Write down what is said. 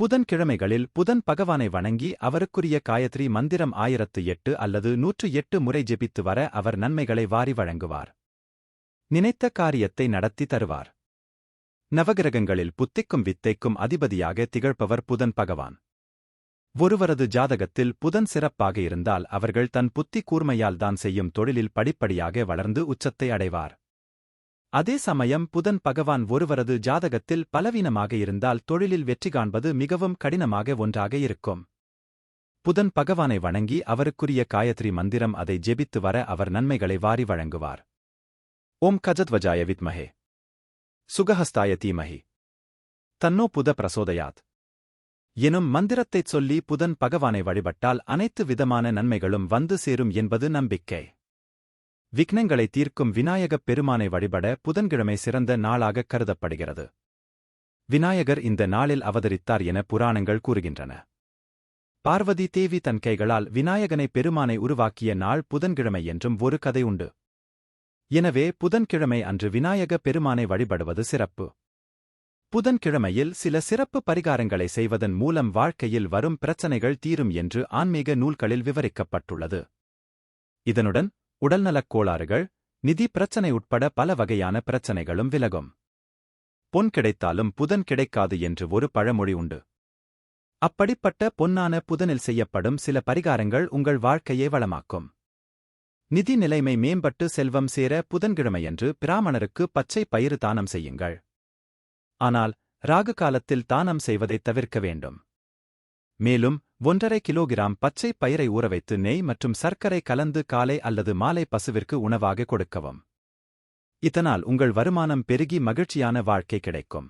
புதன்கிழமைகளில் புதன் பகவானை வணங்கி அவருக்குரிய காயத்ரி மந்திரம் ஆயிரத்து எட்டு அல்லது நூற்று எட்டு முறை ஜெபித்து வர அவர் நன்மைகளை வாரி வழங்குவார். நினைத்த காரியத்தை நடத்தி தருவார். நவகிரகங்களில் புத்திக்கும் வித்தைக்கும் அதிபதியாக திகழ்பவர் புதன் பகவான். ஒருவரது ஜாதகத்தில் புதன் சிறப்பாக இருந்தால் அவர்கள் தன் புத்தி கூர்மையால் தான் செய்யும் தொழிலில் படிப்படியாக வளர்ந்து உச்சத்தை அடைவார். அதே சமயம் புதன் பகவான் ஒருவரது ஜாதகத்தில் பலவீனமாக இருந்தால் தொழிலில் வெற்றி காண்பது மிகவும் கடினமாக ஒன்றாக இருக்கும். புதன் பகவானை வணங்கி அவருக்குரிய காயத்ரி மந்திரம் அதை ஜெபித்து வர அவர் நன்மைகளை வாரி வழங்குவார். ஓம் கஜத்வஜாய வித்மஹே. சுகஹஸ்தாய தீமஹி. தன்னோ புத பிரசோதயாத். எனும் மந்திரத்தைச் சொல்லி புதன் பகவானை வழிபட்டால் அனைத்து விதமான நன்மைகளும் வந்து சேரும் என்பது நம்பிக்கை. விக்னங்களை தீர்க்கும் விநாயகப் பெருமானை வழிபட புதன்கிழமை சிறந்த நாளாக கருதப்படுகிறது. விநாயகர் இந்த நாளில் அவதரித்தார் என புராணங்கள் கூறுகின்றன. பார்வதி தேவி தன் கைகளால் விநாயகனை பெருமானை உருவாக்கிய நாள் புதன்கிழமை என்றும் ஒரு கதை உண்டு. எனவே புதன்கிழமை அன்று விநாயக பெருமானை வழிபடுவது சிறப்பு. புதன்கிழமையில் சில சிறப்பு பரிகாரங்களை செய்வதன் மூலம் வாழ்க்கையில் வரும் பிரச்சனைகள் தீரும் என்று ஆன்மீக நூல்களில் விவரிக்கப்பட்டுள்ளது. இதனுடன் உடல்நலக் கோளாறுகள் நிதி பிரச்சனை உட்பட பல வகையான பிரச்சனைகளும் விலகும். பொன் கிடைத்தாலும் புதன் கிடைக்காது என்று ஒரு பழமொழி உண்டு. அப்படிப்பட்ட பொன்னான புதனில் செய்யப்படும் சில பரிகாரங்கள் உங்கள் வாழ்க்கையை வளமாக்கும். நிதி நிலைமை மேம்பட்டு செல்வம் சேர புதன்கிழமையன்று பிராமணருக்கு பச்சை பயிறு தானம் செய்யுங்கள். ஆனால் ராகு காலத்தில் தானம் செய்வதைத் தவிர்க்க வேண்டும். மேலும் ஒன்றரை கிலோகிராம் பச்சை பயிரை ஊறவைத்து நெய் மற்றும் சர்க்கரை கலந்து காலை அல்லது மாலை பசுவிற்கு உணவாக கொடுக்கவும். இதனால் உங்கள் வருமானம் பெருகி மகிழ்ச்சியான வாழ்க்கை கிடைக்கும்.